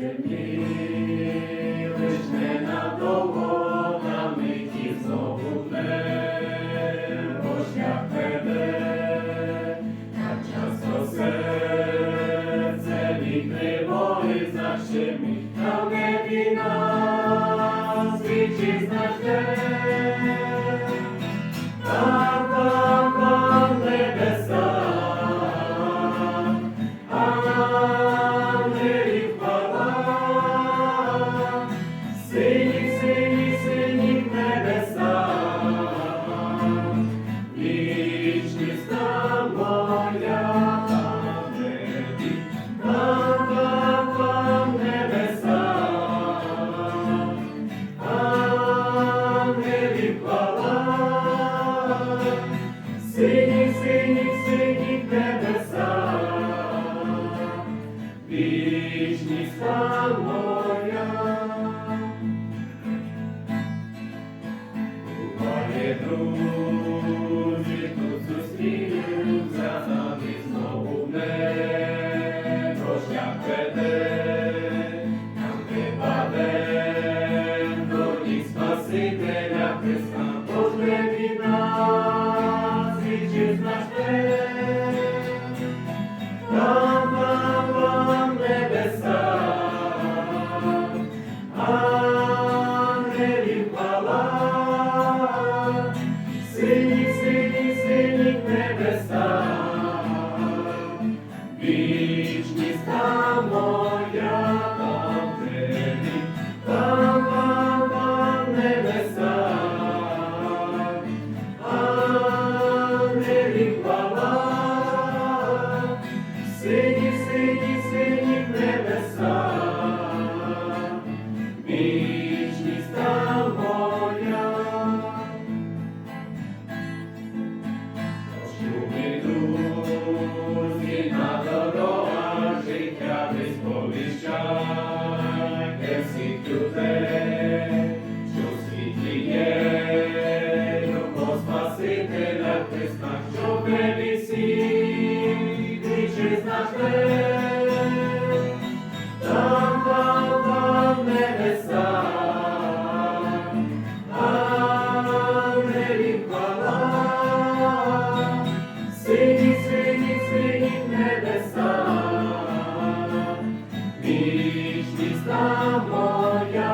землі. Спасителя Христа, Боже від нас. вільна дорога життя ти сповіщай, де всіх людей, що в світі є, Любов Спасителя Христа. Amoya.